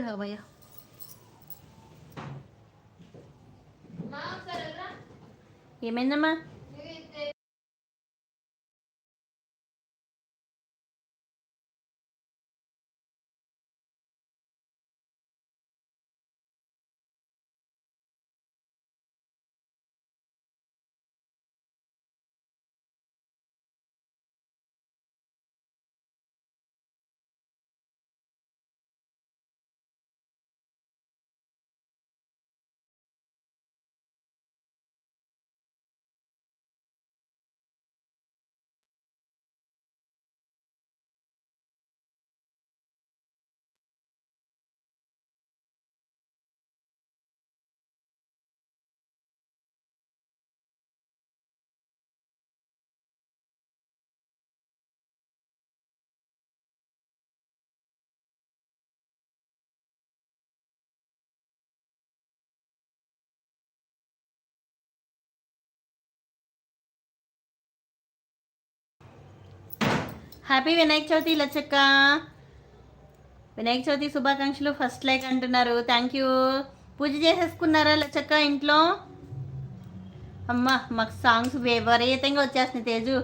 రామయ్య ఏమైందమ్మా హ్యాపీ వినాయక చవితి లచ్చక్క వినాయక చవితి శుభాకాంక్షలు first like అంటున్నారు. థ్యాంక్ యూ పూజ చేసేసుకున్నారా లచ్చక్క ఇంట్లో? అమ్మ మాకు సాంగ్స్ విపరీతంగా వచ్చేస్తున్నాయి తేజు.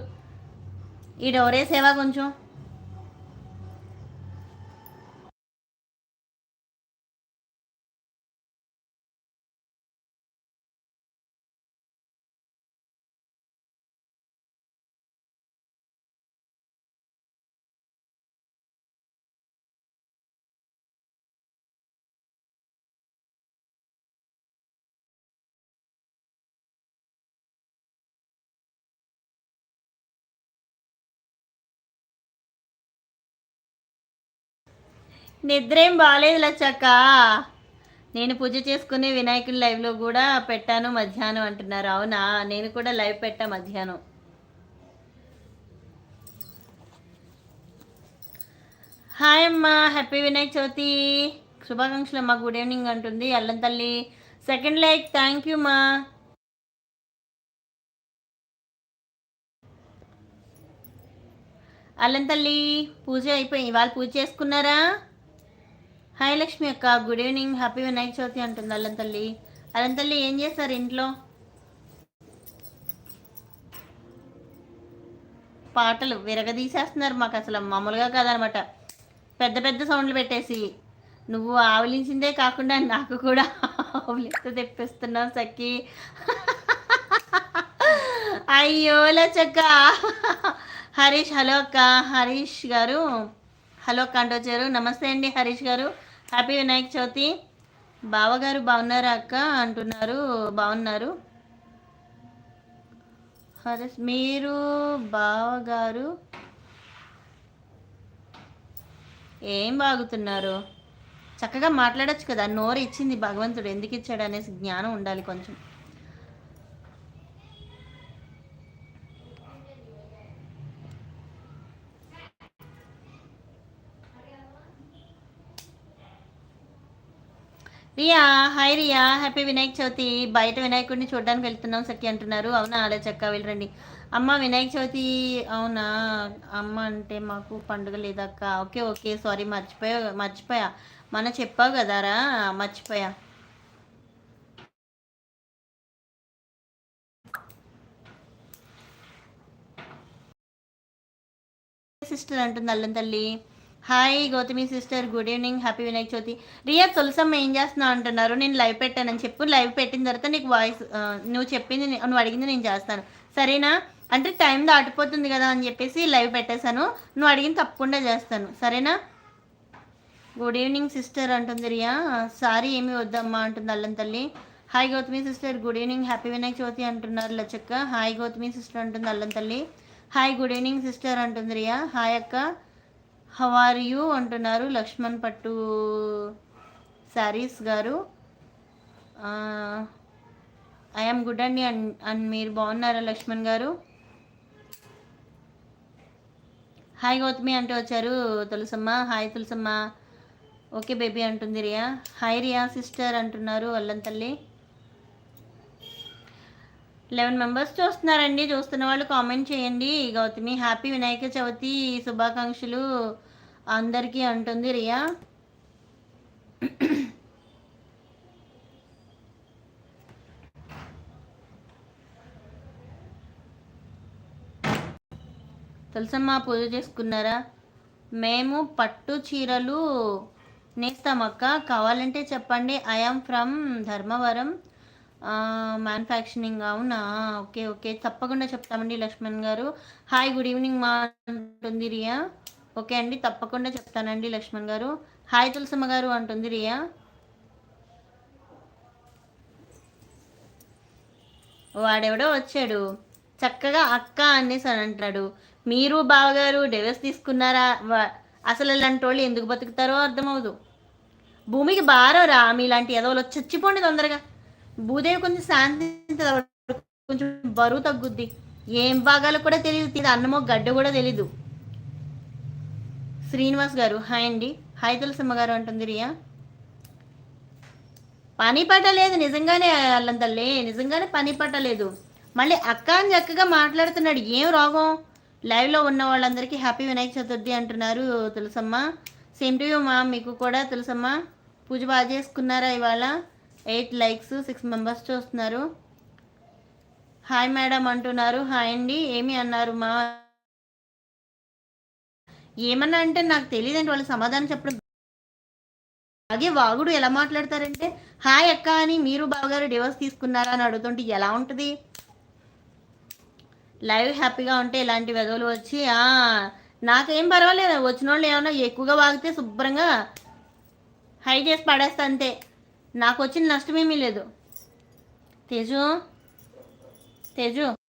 ఈ డోరే సేవా కొంచెం? నిద్రేం బాగాలేదు లచ్చక్క. నేను పూజ చేసుకునే వినాయకుని లైవ్లో కూడా పెట్టాను మధ్యాహ్నం అంటున్నారు. అవునా? నేను కూడా లైవ్ పెట్టా మధ్యాహ్నం. హాయ్ అమ్మా హ్యాపీ వినాయక చవితి. శుభాకాంక్షలు అమ్మా గుడ్ ఈవినింగ్ అంటుంది అల్లం తల్లి. సెకండ్ లైక్ థ్యాంక్ యూ మా అల్లం తల్లి పూజ అయిపోయి ఇవాళ పూజ చేసుకున్నారా? హాయ్ లక్ష్మి అక్క good evening happy Vinayaka Chavithi అంటుంది అల్లం తల్లి అల్లం తల్లి ఏం చేస్తారు ఇంట్లో? పాటలు విరగదీసేస్తున్నారు మాకు అసలు మామూలుగా కాదనమాట. పెద్ద పెద్ద సౌండ్లు పెట్టేసి. నువ్వు ఆవలించిందే కాకుండా నాకు కూడా ఆవలిస్తూ తెప్పిస్తున్నావు సఖి. అయ్యో లచ్చక్క. హరీష్ హలో అక్క. హరీష్ గారు. హలో అక్క నమస్తే అండి హరీష్ గారు. హ్యాపీ వినాయక చవితి. బావగారు బాగున్నారా అక్క? అంటున్నారు. బాగున్నారు. హరస్ మీరు బావగారు ఏం బాగుతున్నారు? చక్కగా మాట్లాడొచ్చు కదా. నోరు ఇచ్చింది భగవంతుడు. ఎందుకు ఇచ్చాడు అనేసి జ్ఞానం ఉండాలి కొంచెం. Riya hi Riya happy Vinayaka Chavithi. బయట వినాయకుడిని చూడడానికి వెళ్తున్నాం సఖి అంటున్నారు. అవునా అలా చక్క వెళ్ళరండి. అమ్మ వినాయక చవితి. అవునా? అమ్మ అంటే మాకు పండుగ లేదక్క. Okay okay. సారీ మర్చిపోయా మర్చిపోయా. మన చెప్పావు కదారా మర్చిపోయా. సిస్టర్ అంటుంది అల్లం తల్లి. Hi Gautami sister good evening happy Vinayaka Chavithi Riya Tulasamma ఏం చేస్తున్నావు అంటున్నారు? నేను లైవ్ పెట్టానని చెప్పు. లైవ్ పెట్టిన తర్వాత నీకు వాయిస్ నువ్వు చెప్పింది నువ్వు అడిగింది నేను చేస్తాను. సరేనా? అంటే టైం దాటిపోతుంది కదా అని చెప్పేసి లైవ్ పెట్టేశాను. నువ్వు అడిగింది తప్పకుండా చేస్తాను. సరేనా? గుడ్ ఈవినింగ్ సిస్టర్ అంటుంది రియా. సారీ ఏమి వద్దమ్మా అంటుంది అల్లం తల్లి. Hi Gautami sister good evening happy Vinayaka Chavithi అంటున్నారు లచ్చక్క. హాయ్ గౌతమి సిస్టర్ అంటుంది అల్లం తల్లి. హాయ్ గుడ్ ఈవినింగ్ సిస్టర్ అంటుంది రియా. హాయ్ అక్క. హౌ యూ అంటున్నారు లక్ష్మణ్ పట్టు శారీస్ గారు. ఐఎమ్ గుడ్ అండి. అండ్ అండ్ మీరు బాగున్నారా లక్ష్మణ్ గారు? హాయ్ గౌతమి అంటూ వచ్చారు Tulasamma. Hi Tulasamma. Okay baby అంటుంది రియా. హాయ్ రియా సిస్టర్ అంటున్నారు అల్లం తల్లి. లెవెన్ మెంబర్స్ చూస్తున్నారండి. చూస్తున్న వాళ్ళు కామెంట్ చేయండి. గౌతమి హ్యాపీ వినాయక చవితి శుభాకాంక్షలు అందరికీ అంటుంది రియా. తులసమ్మ పూజ చేసుకున్నారా? మేము పట్టు చీరలు నేస్తామక్క. కావాలంటే చెప్పండి. I'm from Dharmavaram. మ్యానుఫ్యాక్చరింగ్ అవునా? Okay okay. తప్పకుండా చెప్తామండి లక్ష్మణ్ గారు. హాయ్ గుడ్ ఈవినింగ్ మా అంటుంది రియా. ఓకే అండి తప్పకుండా చెప్తానండి లక్ష్మణ్ గారు. హాయ్ తులసమ్మ గారు అంటుంది రియా. వాడెవడో వచ్చాడు. చక్కగా అక్క అనేసి అని అంటాడు. మీరు బావగారు డెవెస్ తీసుకున్నారా? అసలు ఇలాంటి వాళ్ళు ఎందుకు బతుకుతారో అర్థమవుదు భూమికి భారం రా మీలాంటి ఎదవలు చచ్చిపోండి తొందరగా. భూదేవి కొంచెం శాంతి కొంచెం బరువు తగ్గుద్ది. ఏం భాగాలు కూడా తెలియదు. అన్నమో గడ్డ కూడా తెలీదు. శ్రీనివాస్ గారు హాయ్ అండి. హాయ్ తులసమ్మ గారు అంటుంది రియా. పని పట్టలేదు నిజంగానే అల్లం తల్లి నిజంగానే పని పట్టలేదు మళ్ళీ అక్క అని చక్కగా మాట్లాడుతున్నాడు. ఏం రోగం? లైవ్లో ఉన్న వాళ్ళందరికీ హ్యాపీ వినాయక చతుర్థి అంటున్నారు తులసమ్మ సేమ్ టు యూ మా మీకు కూడా తులసమ్మ పూజ బాగా చేసుకున్నారా ఇవాళ? ఎయిట్ లైక్స్ సిక్స్ మెంబర్స్ చూస్తున్నారు. హాయ్ మేడం అంటున్నారు. హాయ్ అండి. ఏమి అన్నారు మా ఏమన్నా అంటే నాకు తెలియదండి. వాళ్ళు సమాధానం చెప్పడం అలాగే వాగుడు ఎలా మాట్లాడతారంటే హాయ్ అక్క అని మీరు బావగారు డివోర్స్ తీసుకున్నారా? అని అడుగుతుంటే ఎలా ఉంటుంది? లైవ్ హ్యాపీగా ఉంటే ఇలాంటి వెదవులు వచ్చి "ఆ, నాకేం పర్వాలేదు. వచ్చిన వాళ్ళు ఏమన్నా ఎక్కువగా వాగితే శుభ్రంగా హై చేసి పడేస్తా అంతే. నాకు వచ్చిన నష్టమేమీ లేదు. తేజు తేజు.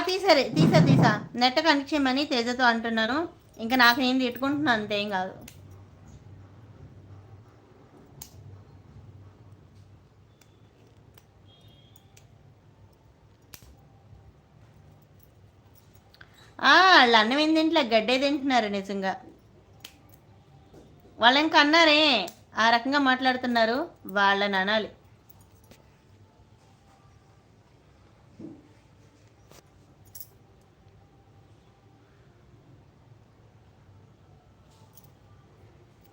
తీసారే తీసా తీసా నెట్ కనెక్ట్ చేయమని తేజతో అంటున్నాను ఇంకా నాకు నేను తిట్టుకుంటున్నాను అంతే ఏం కాదు. ఆ, వాళ్ళు అన్నం ఏం తింటలే గడ్డే తింటున్నారు నిజంగా. వాళ్ళు ఇంకా అన్నారే ఆ రకంగా మాట్లాడుతున్నారు వాళ్ళని అనాలి.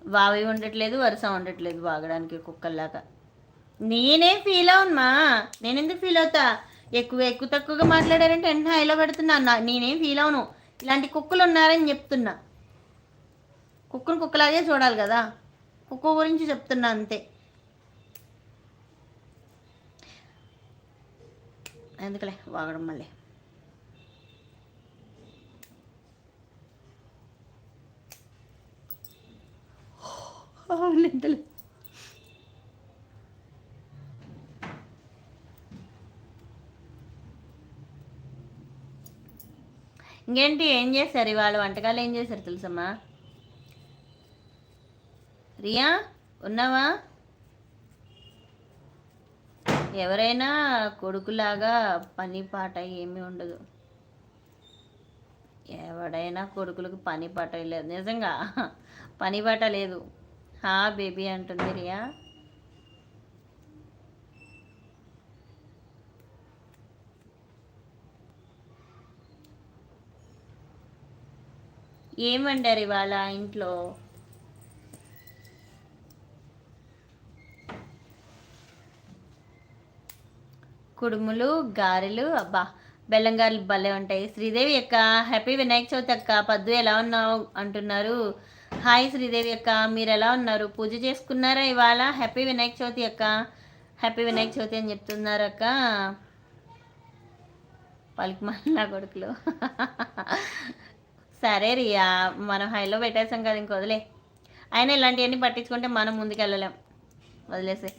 వావి ఉండట్లేదు వరుస ఉండట్లేదు వాగడానికి కుక్కల్లాగా. నేనే ఫీల్ అవునమ్మా నేను ఎందుకు ఫీల్ అవుతా? ఎక్కువ ఎక్కువ తక్కువగా మాట్లాడారంటే వెంటనే హైలో పెడుతున్నా నేనేం ఫీల్ అవును. ఇలాంటి కుక్కలు ఉన్నారని చెప్తున్నా. కుక్కను కుక్కలాగే చూడాలి కదా. కుక్క గురించి చెప్తున్నా అంతే. ఎందుకులే? వాగడం మళ్ళీ. అవునంటలే ఇంకేంటి ఏం చేశారు ఇవాళ? వంటకాలు ఏం చేశారు తెలుసమ్మా? రియా ఉన్నావా? ఎవరైనా కొడుకులాగా పని పాట ఏమీ ఉండదు. ఎవడైనా కొడుకులకు పని పాట లేదు. నిజంగా పని పాట లేదు. హా బేబీ అంటుంది రియా. ఏం వండారు ఇవాళ ఇంట్లో? కుడుములు గారెలు అబ్బా బెల్లం గారెలు భలే ఉంటాయి. శ్రీదేవి అక్క హ్యాపీ వినాయక చవితి అక్క పద్దు ఎలా ఉన్నావు అంటున్నారు. హాయ్ శ్రీదేవి అక్క మీరు ఎలా ఉన్నారు? పూజ చేసుకున్నారా ఇవాళ? హ్యాపీ వినాయక చవితి అక్క. హ్యాపీ వినాయక చవితి అని చెప్తున్నారు అక్క. పలికి మళ్ళా కొడుకులు. సరే రియా మనం హైలో పెట్టేసాం కదా ఇంక వదిలే. అయినా ఇలాంటివన్నీ పట్టించుకుంటే మనం ముందుకెళ్ళలేం. వదిలేసే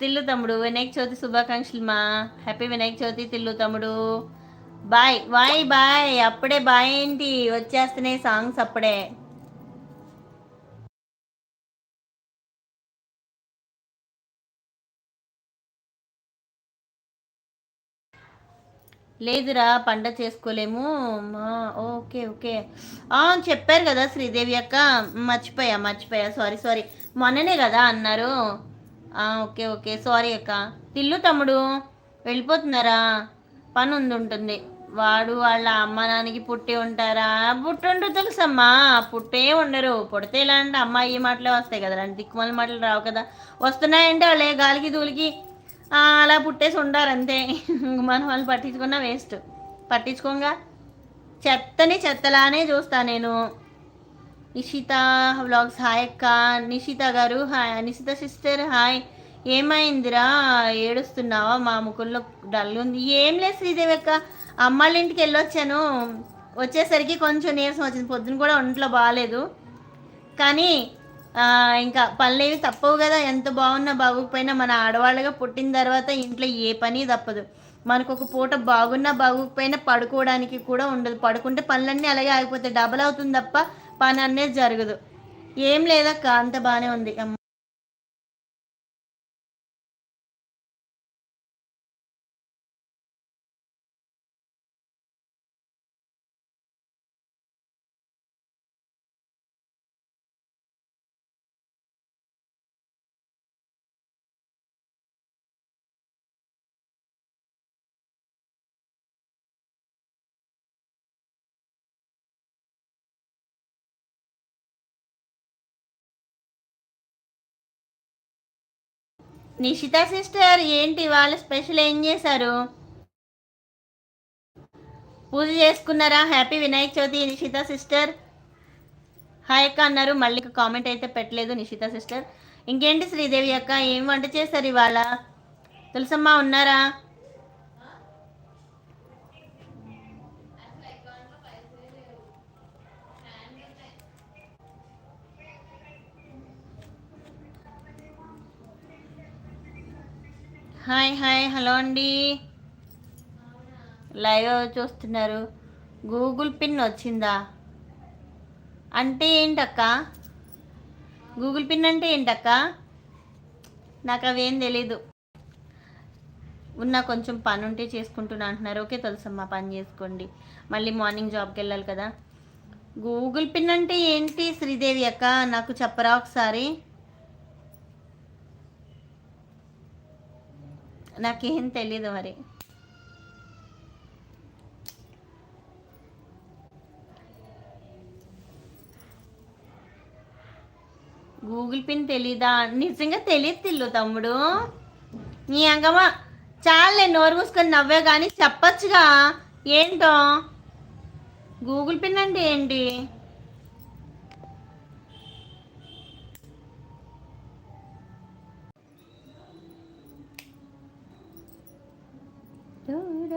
తిల్లు తమ్ముడు వినాయక చవితి శుభాకాంక్షలు మా. హ్యాపీ వినాయక చవితి తిల్లు తమ్ముడు. Bye bye bye. అప్పుడే బాయ్ ఏంటి? వచ్చేస్తున్నాయి సాంగ్స్ అప్పుడే. లేదురా పండ చేసుకోలేము. మా ఓకే ఓకే. చెప్పారు కదా శ్రీదేవి అక్క. మర్చిపోయా మర్చిపోయా. Sorry sorry. మొన్ననే కదా అన్నారు. Okay okay. సారీ అక్క. తిల్లు తమ్ముడు వెళ్ళిపోతున్నారా? పని ఉంది ఉంటుంది. వాడు వాళ్ళ అమ్మ నాన్నకి పుట్టి ఉంటారా? పుట్టుండ్రు తెలుసమ్మా. పుట్టే ఉండరు. పుడితే ఇలాంటి అమ్మాయి మాటలే వస్తాయి కదా. అలాంటి దిక్కుమాల మాటలు రావు కదా. వస్తున్నాయంటే వాళ్ళే గాలికి దూలికి అలా పుట్టేసి ఉండారు అంతే. మనం వాళ్ళు పట్టించుకున్నా వేస్ట్. పట్టించుకోగా. చెత్తని చెత్తలానే చూస్తా నేను. నిషిత వ్లాగ్స్. హాయ్ అక్క. నిషిత గారు హాయ్. నిషిత సిస్టర్ హాయ్. ఏమైందిరా? ఏడుస్తున్నావా? మా ముఖంలో డల్ ఉంది. ఏం లేదు శ్రీదేవి అక్క. అమ్మాళ్ళ ఇంటికి వెళ్ళొచ్చాను. వచ్చేసరికి కొంచెం నీరసం వచ్చింది. పొద్దున కూడా ఒంట్లో బాగాలేదు కానీ ఇంకా పనులేవి తప్పవు కదా. ఎంత బాగున్నా బాగోకపోయినా మన ఆడవాళ్ళగా పుట్టిన తర్వాత ఇంట్లో ఏ పని తప్పదు. మనకు ఒక పూట బాగున్నా బాగోకపోయినా పడుకోవడానికి కూడా ఉండదు. పడుకుంటే పనులన్నీ అలాగే ఆగిపోతాయి. డబల్ అవుతుంది తప్ప పని అనేది జరగదు. ఏం లేదక్క అంత బాగానే ఉంది. అమ్మ. నిషిత సిస్టర్ ఏంటి వాళ్ళ స్పెషల్ ఏం చేశారు? పూజ చేసుకున్నారా? Happy Vinayaka Chavithi Nishitha sister. Hi అక్క అన్నారు. మళ్ళీ కామెంట్ అయితే పెట్టలేదు నిషిత సిస్టర్. ఇంకేంటి శ్రీదేవి అక్క? ఏం వంట చేశారు ఇవాళ? తులసమ్మ ఉన్నారా? హాయ్ హాయ్ హలో అండి. లైవ్ చూస్తున్నారు? గూగుల్ పిన్ వచ్చిందా? అంటే ఏంటక్క? గూగుల్ పిన్ అంటే ఏంటక్క? నాకు అవేం తెలీదు. ఉన్న కొంచెం పని ఉంటే చేసుకుంటున్నా అంటున్నారు. ఓకే తెలుసమ్మా పని చేసుకోండి. మళ్ళీ మార్నింగ్ జాబ్కి వెళ్ళాలి కదా. గూగుల్ పిన్ అంటే ఏంటి శ్రీదేవి అక్క? నాకు చెప్పరా ఒకసారి. నాకేం తెలీదు మరి. గూగుల్ పిన్ తెలీదా? నిజంగా తెలియదు తిల్లు తమ్ముడు. నీ అంగమ్మ చాలు నేను నోరు మూసుకొని నవ్వే కానీ చెప్పచ్చుగా. ఏంటో? గూగుల్ పిన్ అంటే ఏంటి?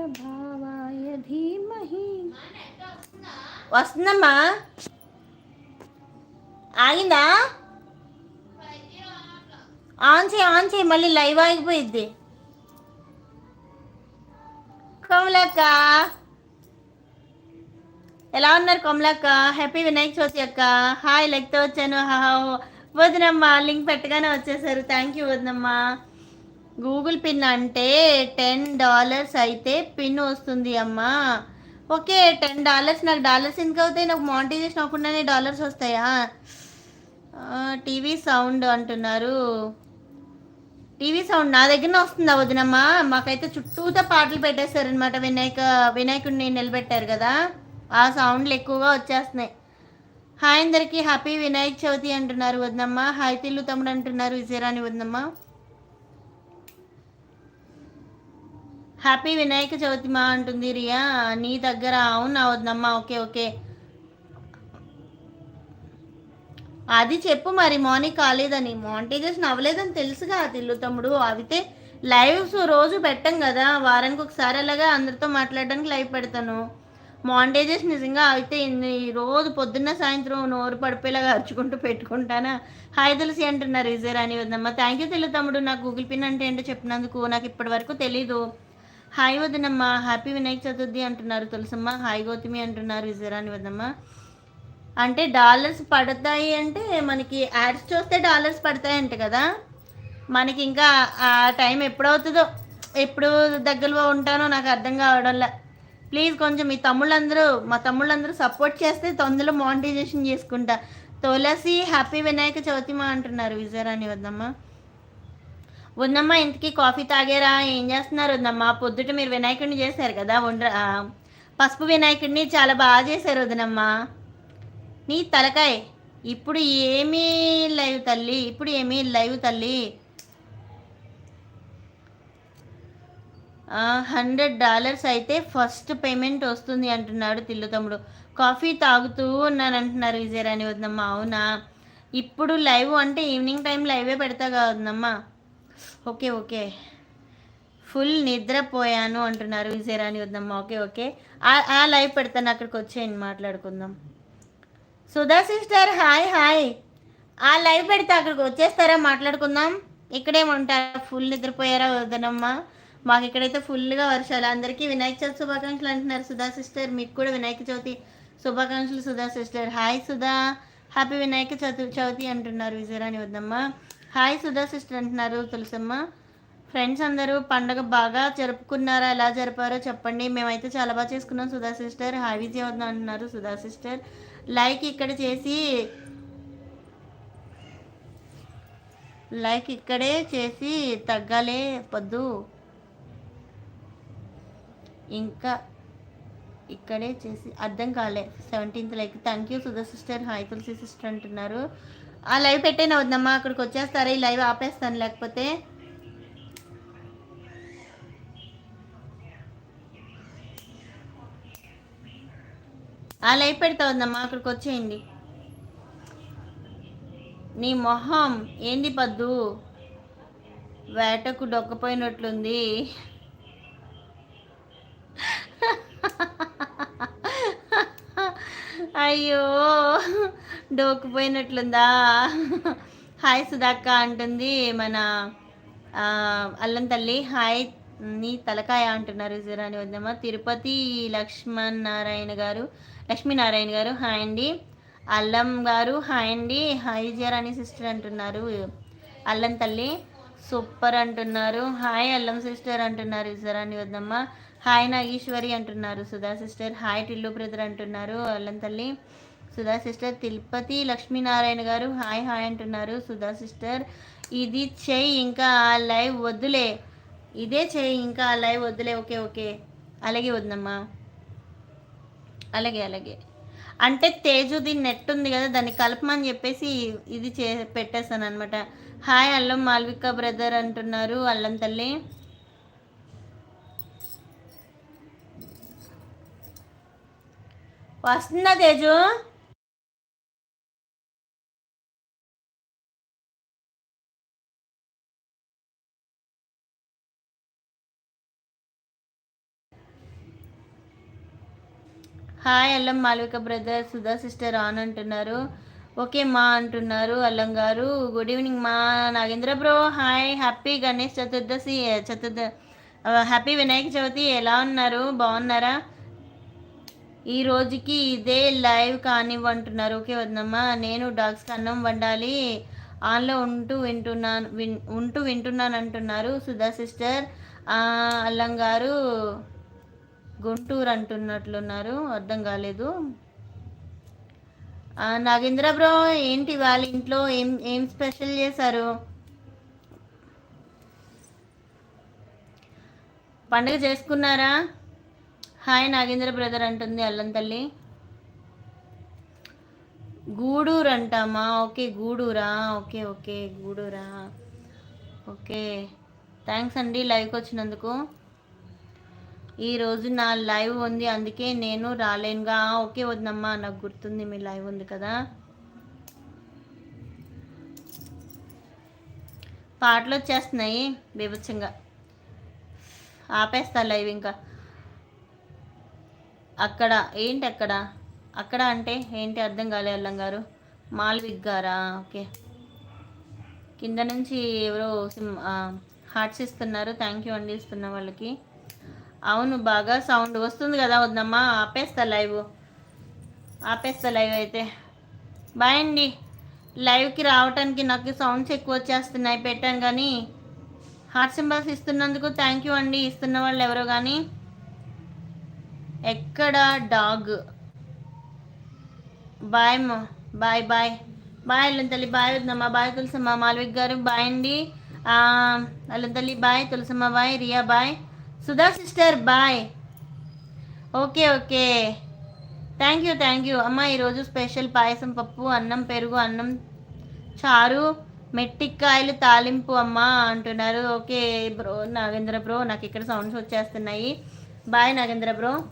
భావాయ ధీమహి వస్తుందమ్మా. ఆగిందా? ఆన్ చేయి ఆన్ చేయి మళ్ళీ లైవ్ ఆగిపోయిద్ది. కమలక్క. ఎలా ఉన్నారు కమలక్క? హ్యాపీ వినాయక చవితి అక్క. హాయ్ లెక్తో వచ్చాను. హా వదినమ్మా లింక్ పెట్టగానే వచ్చేసారు. థ్యాంక్ యూ వదినమ్మా. గూగుల్ పిన్ అంటే టెన్ డాలర్స్ అయితే పిన్ వస్తుంది అమ్మా. ఓకే టెన్ డాలర్స్ నాకు డాలర్స్ ఎందుకు అవుతాయి? నాకు మానిటైజేషన్ అవ్వకుండానే డాలర్స్ వస్తాయా? టీవీ సౌండ్ అంటున్నారు. టీవీ సౌండ్ నా దగ్గరనే వస్తుందా వదినమ్మా? మాకైతే చుట్టూతో పాటలు పెట్టేశారనమాట వినాయక వినాయకుడిని నిలబెట్టారు కదా. ఆ సౌండ్లు ఎక్కువగా వచ్చేస్తున్నాయి. హాయ్ అందరికీ హ్యాపీ వినాయక చవితి అంటున్నారు వదినమ్మ. హాయ్ తిల్లు తమ్ముడు అంటున్నారు విజయరాణి వదినమ్మ. హ్యాపీ వినాయక చవితి మా అంటుంది రియా. నీ దగ్గర అవునా వదినమ్మ ఓకే ఓకే. అది చెప్పు మరి. మార్నింగ్ కాలేదని. మాంటేజెస్ అవ్వలేదని తెలుసుగా తిల్లు తమ్ముడు. అవితే లైవ్స్ రోజు పెట్టం కదా. వారానికి ఒకసారి అలాగా అందరితో మాట్లాడడానికి లైవ్ పెడతాను. మాంటేజెస్ నిజంగా అయితే ఈ రోజు పొద్దున్న సాయంత్రం నోరు పడిపోయేలాగా అరుచుకుంటూ పెట్టుకుంటానా? హాయ్ తులసి అంటున్నారు. అని వద్దమ్మా. థ్యాంక్ యూ తెలుగు తమ్ముడు. నాకు గూగుల్ పిన్ అంటే ఏంటో చెప్పినందుకు నాకు ఇప్పటి వరకు తెలీదు. హాయ్ వదనమ్మ హ్యాపీ వినాయక చతుర్థి అంటున్నారు తులసమ్మ. హాయ్ గౌతమి అంటున్నారు విజయరాణి వదమ్మ అంటే డాలర్స్ పడతాయి అంటే మనకి యాడ్స్ చూస్తే డాలర్స్ పడతాయంట కదా. మనకి ఇంకా ఆ టైం ఎప్పుడవుతుందో ఎప్పుడు దగ్గరలో ఉంటానో నాకు అర్థం కావడంలా. ప్లీజ్ కొంచెం మీ తమ్ముళ్ళందరూ మా తమ్ముళ్ళందరూ సపోర్ట్ చేస్తే తొందరలో మానిటైజేషన్ చేసుకుంటా. తులసి హ్యాపీ వినాయక చవితి మా అంటున్నారు విజయరాణి వద్దమ్మ ఉందమ్మా ఇంతకీ కాఫీ తాగారా? ఏం చేస్తున్నారు? ఉందమ్మా పొద్దుట మీరు వినాయకుడిని చేశారు కదా ఉండ్ర పసుపు వినాయకుడిని చాలా బాగా చేశారు వదినమ్మ. నీ తలకాయ ఇప్పుడు ఏమీ లైవ్ తల్లి ఇప్పుడు ఏమీ లైవ్ తల్లి. హండ్రెడ్ డాలర్స్ అయితే ఫస్ట్ పేమెంట్ వస్తుంది అంటున్నాడు తిల్లు తమ్ముడు. కాఫీ తాగుతూ ఉన్నాను అంటున్నారు విజయరాణి వద్దమ్మా అవునా? ఇప్పుడు లైవ్ అంటే ఈవినింగ్ టైం లైవే పెడతా కాదమ్మా ఓకే ఓకే. ఫుల్ నిద్రపోయాను అంటున్నారు విజయరాణి వద్దమ్మా. Okay okay. ఆ- ఆ లైవ్ పెడతాను అక్కడికి వచ్చేయండి మాట్లాడుకుందాం. Sudha sister hi hi. ఆ లైవ్ పెడితే అక్కడికి వచ్చేస్తారా మాట్లాడుకుందాం. ఇక్కడేమంటారా ఫుల్ నిద్రపోయారా వదనమ్మా మాకు ఇక్కడైతే ఫుల్గా వర్షాలు. అందరికీ వినాయక చవితి శుభాకాంక్షలు అంటున్నారు సుధా సిస్టర్. మీకు కూడా వినాయక చవితి శుభాకాంక్షలు Sudha sister. Hi Sudha. Happy Vinayaka Chavithi Chavithi అంటున్నారు విజయరాణి వద్దమ్మ. హాయ్ సుధా సిస్టర్ అంటున్నారు తులసమ్మ. ఫ్రెండ్స్ అందరూ పండగ బాగా జరుపుకున్నారా ఎలా జరిపారో చెప్పండి. మేమైతే చాలా బాగా చేసుకున్నాం సుధా సిస్టర్. హాయ్ విజయ్ వద్ద అంటున్నారు సుధా సిస్టర్. లైక్ ఇక్కడ చేసి లైక్ ఇక్కడే చేసి తగ్గాలే పొద్దు ఇంకా ఇక్కడే చేసి అర్థం కాలే. Seventeenth like thank you Sudha sister. Hi Tulasi sister అంటున్నారు. ఆ లైవ్ పెట్టేనా వద్దమ్మా అక్కడికి వచ్చేస్తారా ఈ లైవ్ ఆపేస్తాను లేకపోతే ఆ లైవ్ పెడతా వద్దమ్మా అక్కడికి వచ్చేయండి. నీ మొహం ఏంది పద్దు? వేటకు డొక్కపోయినట్లుంది. అయ్యో డోకుపోయినట్లుందా? హాయ్ సుధాక్క అంటుంది మన అల్లం తల్లి. హాయ్ నీ తలకాయ అంటున్నారు విజయరాణి వద్దమ్మ. తిరుపతి లక్ష్మణ్ నారాయణ గారు లక్ష్మీనారాయణ గారు హాయ్ అండి. అల్లం గారు హాయ్ అండి. హాయ్ విజయరాణి సిస్టర్ అంటున్నారు. అల్లం తల్లి సూపర్ అంటున్నారు. హాయ్ అల్లం సిస్టర్ అంటున్నారు విజయరాణి వద్దమ్మ. హాయ్ నాగేశ్వరి అంటున్నారు Sudha sister. Hi Tillu brother అంటున్నారు అల్లం తల్లి. సుధా సిస్టర్ తిరుపతి లక్ష్మీనారాయణ గారు హాయ్ హాయ్ అంటున్నారు సుధా సిస్టర్. ఇది చెయ్యి ఇంకా ఆ లైవ్ వద్దులే. ఇదే చెయ్యి ఇంకా ఆ లైవ్ వద్దులే. Okay okay. అలాగే వద్దమ్మా. అలాగే అలాగే. అంటే తేజుది నెట్ ఉంది కదా దాన్ని కలపమని చెప్పేసి ఇది చే పెట్టేస్తాను అనమాట హాయ్ అల్లం మాల్విక బ్రదర్ అంటున్నారు అల్లం తల్లి. వస్తుందా Teju? Hi Allam Malavika brother Sudha sister on అంటున్నారు. ఓకే మా అంటున్నారు అల్లం గారు. గుడ్ ఈవినింగ్ మా Nagendra bro. Hi happy Ganesh Chaturdashi చతుర్ద happy Vinayaka Chavithi. ఎలా ఉన్నారు? బాగున్నారా? ఈ రోజుకి ఇదే లైవ్ కానివ్వంటున్నారు. ఓకే వద్దమ్మా నేను డాగ్స్కి అన్నం వండాలి. ఆన్లో ఉంటూ వింటున్నాను విన్ ఉంటూ వింటున్నాను అంటున్నారు సుధా సిస్టర్. అల్లం గారు గుంటూరు అంటున్నట్లున్నారు అర్థం కాలేదు. నాగేంద్ర బ్రో ఏంటి వాళ్ళ ఇంట్లో ఏం ఏం స్పెషల్ చేశారు? పండుగ చేసుకున్నారా? హాయ్ నాగేంద్ర బ్రదర్ అంటుంది అల్లం తల్లి. గూడూరు అంటామా? ఓకే గూడూరా. ఓకే ఓకే గూడూరా. ఓకే. థ్యాంక్స్ అండి లైవ్కి వచ్చినందుకు. ఈరోజు నా లైవ్ ఉంది అందుకే నేను రాలేనుగా. ఓకే వద్దమ్మా నాకు గుర్తుంది మీ లైవ్ ఉంది కదా. పాటలు వచ్చేస్తున్నాయి బీభత్సంగా. ఆపేస్తా లైవ్ ఇంకా. అక్కడ ఏంటి అక్కడ అక్కడ అంటే ఏంటి అర్థం కాలే అల్లం గారు? మాల్విక్ గారా? ఓకే. కింద నుంచి ఎవరో సిమ్ హార్ట్స్ ఇస్తున్నారు. థ్యాంక్ యూ అండి ఇస్తున్న వాళ్ళకి. అవును బాగా సౌండ్ వస్తుంది కదా వద్దమ్మా. ఆపేస్తా లైవ్. ఆపేస్తా లైవ్ అయితే. బాయ్ అండి. లైవ్కి రావటానికి నాకు సౌండ్స్ ఎక్కువ వచ్చేస్తున్నాయి. పెట్టాను కానీ హార్ట్ సింబల్స్ ఇస్తున్నందుకు థ్యాంక్ యూ అండి. ఇస్తున్న వాళ్ళు ఎవరో కానీ ఎక్కడ డాగ్? బాయ్ మా బాయ్ బాయ్. బాయ్ అల్లం తల్లి బాయ్ వద్దమ్మా బాయ్ తులసమ్మ మాల్విక్ గారు బాయ్ అండి. ఆ, అల్లం తల్లి bye Tulasamma bye Riya bye. Sudha sister bye. Okay okay. Thank you thank you. అమ్మ ఈరోజు స్పెషల్ పాయసం పప్పు అన్నం పెరుగు అన్నం చారు మెట్టిక్కాయలు తాలింపు అమ్మ అంటున్నారు. ఓకే బ్రో నాగేంద్ర బ్రో నాకు ఇక్కడ సౌండ్స్ వచ్చేస్తున్నాయి. Bye Nagendra bro.